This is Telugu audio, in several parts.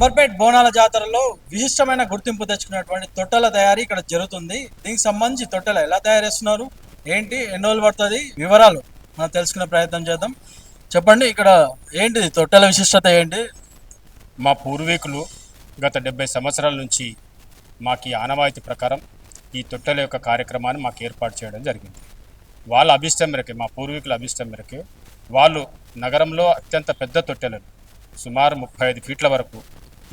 అంబర్పేట్ బోనాల జాతరలో విశిష్టమైన గుర్తింపు తెచ్చుకున్నటువంటి తొట్టెల తయారీ ఇక్కడ జరుగుతుంది. దీనికి సంబంధించి తొట్టెలు ఎలా తయారు చేస్తున్నారు ఏంటి ఎన్ని రోజులు పడుతుంది వివరాలు మనం తెలుసుకునే ప్రయత్నం చేద్దాం. చెప్పండి ఇక్కడ ఏంటి తొట్టెల విశిష్టత ఏంటి? మా పూర్వీకులు గత డెబ్బై సంవత్సరాల నుంచి మాకు ఈ ఆనవాయితీ ప్రకారం ఈ తొట్టెల యొక్క కార్యక్రమాన్ని మాకు ఏర్పాటు చేయడం జరిగింది. వాళ్ళ అభిష్టం మేరకే మా పూర్వీకుల అభిష్టం మేరకే వాళ్ళు నగరంలో అత్యంత పెద్ద తొట్టెలను సుమారు ముప్పై ఐదు ఫీట్ల వరకు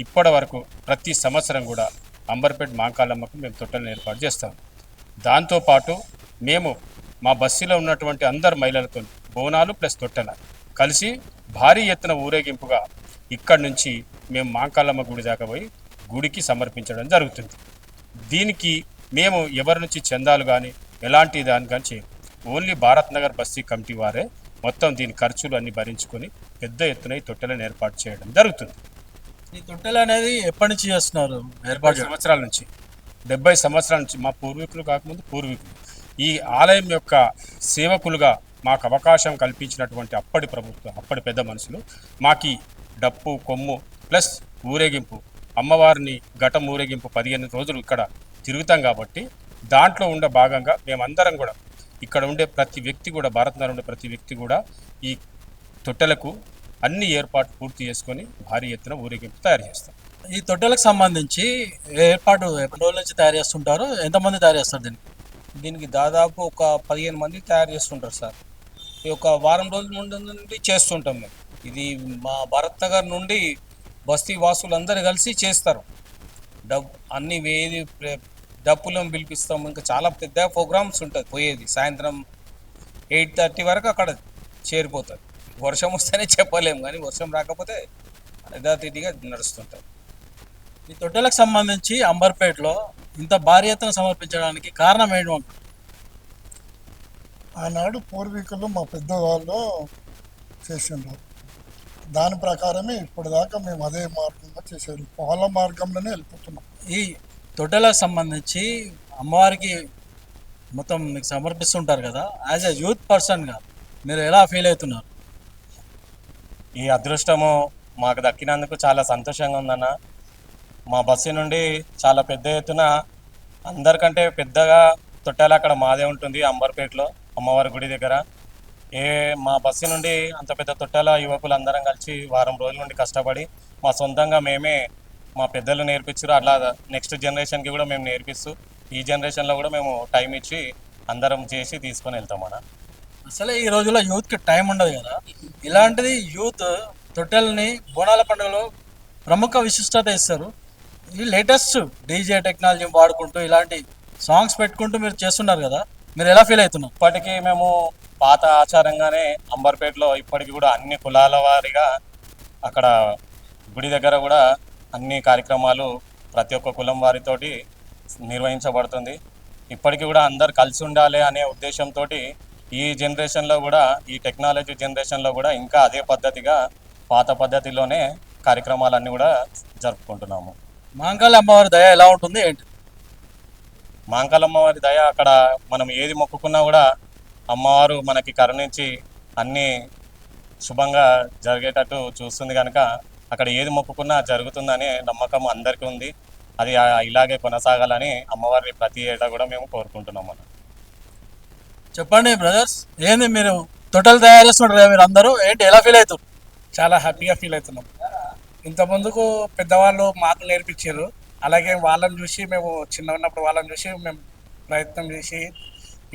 ఇప్పటి వరకు ప్రతి సంవత్సరం కూడా అంబర్పేట్ మాంకాలమ్మకు మేము తొట్టెలను ఏర్పాటు చేస్తాం. దాంతోపాటు మేము మా బస్సులో ఉన్నటువంటి అందరు మహిళలతో బోనాలు ప్లస్ తొట్టెల. కలిసి భారీ ఎత్తున ఊరేగింపుగా ఇక్కడి నుంచి మేము మాంకాలమ్మ గుడి దాకా పోయి గుడికి సమర్పించడం జరుగుతుంది. దీనికి మేము ఎవరి నుంచి చందాలు కానీ ఎలాంటి దాని కానీ చేయము. ఓన్లీ భారత్ నగర్ బస్తీ కమిటీ వారే మొత్తం దీని ఖర్చులు అన్ని భరించుకొని పెద్ద ఎత్తున ఈ తొట్టెలను ఏర్పాటు చేయడం జరుగుతుంది. ఈ తొట్టెలు అనేది ఎప్పటి నుంచి చేస్తున్నారు? ఏర్పాటు? సంవత్సరాల నుంచి. డెబ్బై సంవత్సరాల నుంచి మా పూర్వీకులు కాకముందు పూర్వీకులు. ఈ ఆలయం యొక్క సేవకులుగా మాకు అవకాశం కల్పించినటువంటి అప్పటి ప్రభుత్వం అప్పటి పెద్ద మనుషులు మాకి డప్పు కొమ్ము ప్లస్ ఊరేగింపు. అమ్మవారిని ఘటం ఊరేగింపు పదిహేను రోజులు ఇక్కడ తిరుగుతాం కాబట్టి దాంట్లో ఉండే భాగంగా మేమందరం కూడా ఇక్కడ ఉండే ప్రతి వ్యక్తి కూడా భారతనగర్ ఉండే ప్రతి వ్యక్తి కూడా ఈ తొట్టెలకు అన్ని ఏర్పాట్లు పూర్తి చేసుకొని భారీ ఎత్తున ఊరేగింపు తయారు చేస్తాం. ఈ తొట్టెలకు సంబంధించి ఏర్పాటు ఎప్పటి రోజుల నుంచి తయారు చేస్తుంటారు? ఎంతమంది తయారు చేస్తారు దీనికి దీనికి దాదాపు ఒక పదిహేను మంది తయారు చేస్తుంటారు సార్. ఈ ఒక వారం రోజుల ముందు నుండి చేస్తుంటాం మేము. ఇది మా భరత్ నగర్ నుండి బస్తీ వాసులందరూ కలిసి చేస్తారు. డబ్ అన్ని వేది ప్ర- డప్పులను పిలిపిస్తాం. ఇంకా చాలా పెద్ద ప్రోగ్రామ్స్ ఉంటుంది పోయేది సాయంత్రం ఎయిట్ థర్టీ వరకు అక్కడ చేరిపోతుంది వర్షం వస్తేనే చెప్పలేము కానీ వర్షం రాకపోతే యథాతిథిగా నడుస్తుంటాం ఈ తొట్టెలకు సంబంధించి అంబర్పేటలో ఇంత భారీ ఎత్తున సమర్పించడానికి కారణం ఏంటి ఆనాడు పూర్వీకులు మా పెద్దవాళ్ళు చేసిండ్రు. దాని ప్రకారమే ఇప్పటిదాకా మేము అదే మార్గంగా చేసేది. వాళ్ళ మార్గంలోనే వెళ్ళిపోతున్నాం. ఈ తొట్టెలకు సంబంధించి అమ్మవారికి మొత్తం మీకు సమర్పిస్తుంటారు కదా యాజ్ ఎ యూత్ పర్సన్గా మీరు ఎలా ఫీల్ అవుతున్నారు? ఈ అదృష్టము మాకు దక్కినందుకు చాలా సంతోషంగా ఉందన్న. మా బస్సు నుండి చాలా పెద్ద ఎత్తున అందరికంటే పెద్దగా తొట్టాల అక్కడ మాదే ఉంటుంది అంబర్పేటలో అమ్మవారి గుడి దగ్గర. ఏ మా బస్సు నుండి అంత పెద్ద తొట్టాల యువకులు అందరం కలిసి వారం రోజుల నుండి కష్టపడి మా సొంతంగా మేమే మా పెద్దలు నేర్పించారు. అట్లా నెక్స్ట్ జనరేషన్కి కూడా మేము నేర్పిస్తూ ఈ జనరేషన్లో కూడా మేము టైం ఇచ్చి అందరం చేసి తీసుకొని వెళ్తాం అన్న అసలే ఈ రోజుల్లో యూత్కి టైం ఉండదు కదా. ఇలాంటిది యూత్ తొట్టెల్ని బోనాల పండుగలో ప్రముఖ విశిష్టత ఇస్తారు. ఈ లేటెస్ట్ డీజే టెక్నాలజీ వాడుకుంటూ ఇలాంటి సాంగ్స్ పెట్టుకుంటూ మీరు చేస్తున్నారు కదా మీరు ఎలా ఫీల్ అవుతున్నారు? ఇప్పటికీ మేము పాత ఆచారంగానే అంబర్పేటలో ఇప్పటికి కూడా అన్ని కులాల వారిగా అక్కడ గుడి దగ్గర కూడా అన్ని కార్యక్రమాలు ప్రతి ఒక్క కులం వారితోటి నిర్వహించబడుతుంది. ఇప్పటికీ కూడా అందరు కలిసి ఉండాలి అనే ఉద్దేశంతో ఈ జనరేషన్లో కూడా ఈ టెక్నాలజీ జనరేషన్లో కూడా ఇంకా అదే పద్ధతిగా పాత పద్ధతిలోనే కార్యక్రమాలన్నీ కూడా జరుపుకుంటున్నాము. మాంకాళి అమ్మవారి దయ ఎలా ఉంటుంది ఏంటి? మాంకాలమ్మ వారి దయ అక్కడ మనం ఏది మొక్కుకున్నా కూడా అమ్మవారు మనకి కరుణించి అన్ని శుభంగా జరిగేటట్టు చూస్తుంది కనుక అక్కడ ఏది మొక్కుకున్నా జరుగుతుందనే నమ్మకం అందరికీ ఉంది. అది ఇలాగే కొనసాగాలని అమ్మవారిని ప్రతి ఏటా కూడా మేము కోరుకుంటున్నాం మనం చెప్పండి బ్రదర్స్ ఏంది మీరు తొట్టెలు తయారు చేస్తుంటారు కదా మీరు అందరూ? ఏంటి ఎలా ఫీల్ అవుతారు చాలా హ్యాపీగా ఫీల్ అవుతున్నాం. ఇంత ముందుకు పెద్దవాళ్ళు మాకు నేర్పించారు. అలాగే వాళ్ళని చూసి మేము చిన్న ఉన్నప్పుడు వాళ్ళని చూసి మేము ప్రయత్నం చేసి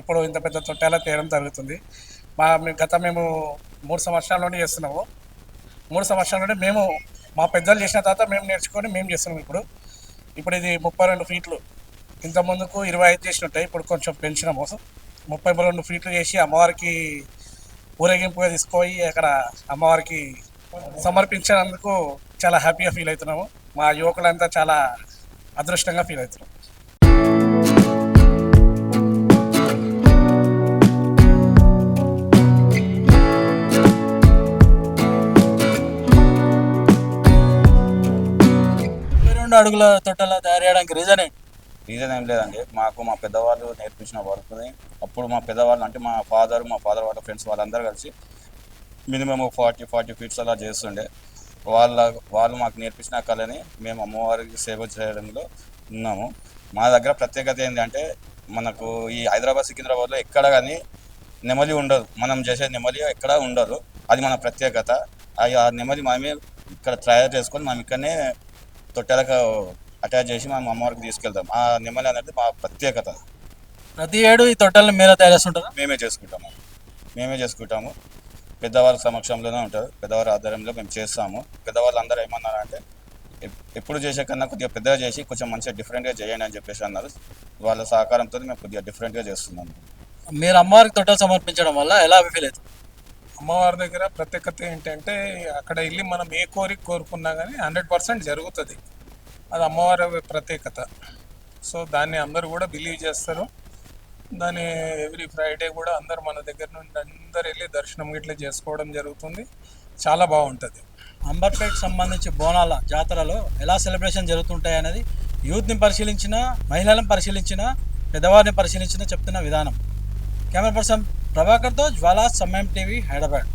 ఇప్పుడు ఇంత పెద్ద తొట్టెలా తేయడం జరుగుతుంది. మా మేము గత మేము మూడు సంవత్సరాల నుండి చేస్తున్నాము. మూడు సంవత్సరాల నుండి మేము మా పెద్దలు చేసిన తర్వాత మేము నేర్చుకొని మేము చేస్తున్నాం ఇప్పుడు. ఇప్పుడు ఇది ముప్పై రెండు ఫీట్లు ఇంత ముందుకు ఇరవై ఐదు చేసి ఉంటాయి. ఇప్పుడు కొంచెం పెంచినాము. ముప్పై రెండు ఫీట్లు చేసి అమ్మవారికి ఊరేగింపుగా తీసుకుపోయి అక్కడ అమ్మవారికి సమర్పించినందుకు చాలా హ్యాపీగా ఫీల్ అవుతున్నాము. మా యువకులంతా చాలా అదృష్టంగా ఫీల్ అవుతున్నాం. రెండు అడుగుల తోటలో తయారు చేయడానికి రీజన్ ఏంటి? రీజన్ ఏం లేదండి. మాకు మా పెద్దవాళ్ళు నేర్పించిన వర్క్ని అప్పుడు మా పెద్దవాళ్ళు అంటే మా ఫాదర్ మా ఫాదర్ వాళ్ళ ఫ్రెండ్స్ వాళ్ళందరూ కలిసి మినిమం ఫార్టీ ఫార్టీ ఫీట్స్ అలా చేస్తుండే. వాళ్ళ వాళ్ళు మాకు నేర్పించిన కళని మేము అమ్మవారికి సేవ చేయడంలో ఉన్నాము. మా దగ్గర ప్రత్యేకత ఏంటంటే మనకు ఈ హైదరాబాద్ సికింద్రాబాద్లో ఎక్కడ కానీ నెమలి ఉండదు. మనం చేసే నెమలి ఎక్కడ ఉండదు. అది మన ప్రత్యేకత. అది ఆ నెమలి మనమే ఇక్కడ తయారు చేసుకొని మనం ఇక్కడనే తొట్టెలకు అటాచ్ చేసి మనం అమ్మవారికి తీసుకెళ్తాం. ఆ నెమలి అనేది మా ప్రత్యేకత. ప్రతి ఏడు ఈ తొట్టెల్ని మీరే తయారు చేస్తుంటారా మేమే చేసుకుంటాము. మేమే చేసుకుంటాము. పెద్దవాళ్ళ సమక్షంలోనే ఉంటారు. పెద్దవారి ఆధ్వర్యంలో మేము చేస్తాము. పెద్దవాళ్ళు అందరూ ఏమన్నారంటే ఎప్- ఎప్పుడు చేసే కన్నా కొద్దిగా పెద్దగా చేసి కొంచెం మంచిగా డిఫరెంట్గా చేయండి అని చెప్పేసి అన్నారు. వాళ్ళ సహకారంతో మేము కొద్దిగా డిఫరెంట్గా చేస్తున్నాము మీరు అమ్మవారికి తొట్టెలు సమర్పించడం వల్ల ఎలా ఫీల్ అవుతుంది? అమ్మవారి దగ్గర ప్రత్యేకత ఏంటంటే అక్కడ వెళ్ళి మనం ఏ కోరిక కోరుకున్నా కానీ హండ్రెడ్ పర్సెంట్ జరుగుతుంది. అది అమ్మవారి ప్రత్యేకత. సో దాన్ని అందరూ కూడా బిలీవ్ చేస్తారు. దాన్ని ఎవ్రీ ఫ్రైడే కూడా అందరు మన దగ్గర నుండి అందరు వెళ్ళి దర్శనం ఇట్లా చేసుకోవడం జరుగుతుంది. చాలా బాగుంటుంది. అంబర్పేట్ సంబంధించి బోనాల జాతరలో ఎలా సెలబ్రేషన్ జరుగుతుంటాయి అనేది యూత్ని పరిశీలించిన మహిళలను పరిశీలించిన పెద్దవారిని పరిశీలించిన చెప్తున్న విధానం. కెమెరా పర్సన్ ప్రభాకర్తో జ్వాలా సమయం టీవీ హైదరాబాద్.